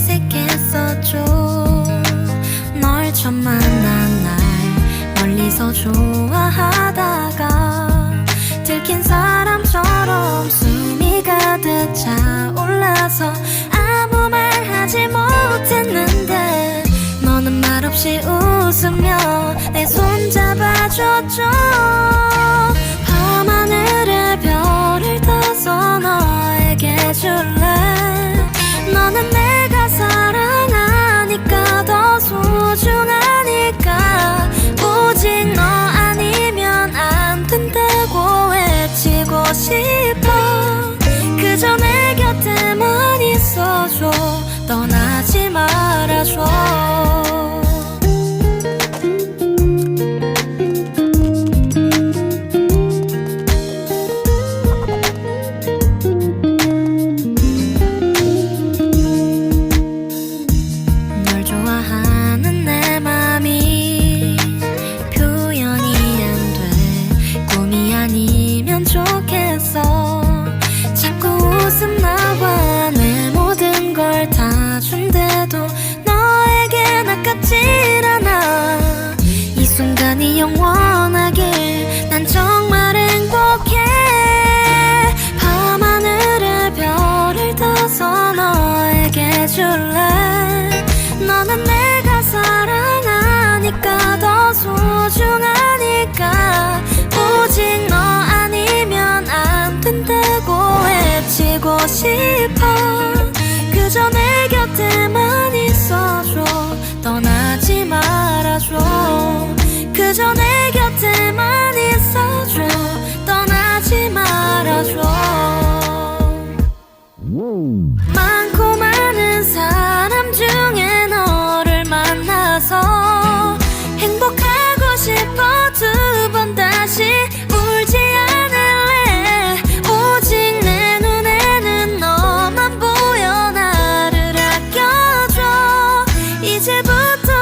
어색했었죠 널 처음 만난 날 멀리서 좋아하다가 들킨 사람처럼 숨이 가득 차올라서 아무 말 하지 못했는데 너는 말없이 웃으며 내 손 잡아줬죠 말 줄래? 너는 내가 사랑하니까 더 소중하니까. 오직 너 아니면 안 된다고 외치고 싶어. 그저 내 곁에만 있어줘. 떠나지 말아줘. 그저 내 곁에만 있어줘. 떠나지 말아줘. 많고 많 사람 중에 너를 만나서 행복하고 싶어 두 번 다시 울지 않을래? 오직 내 눈에는 너만 보여. 나를 아껴줘. 이제부터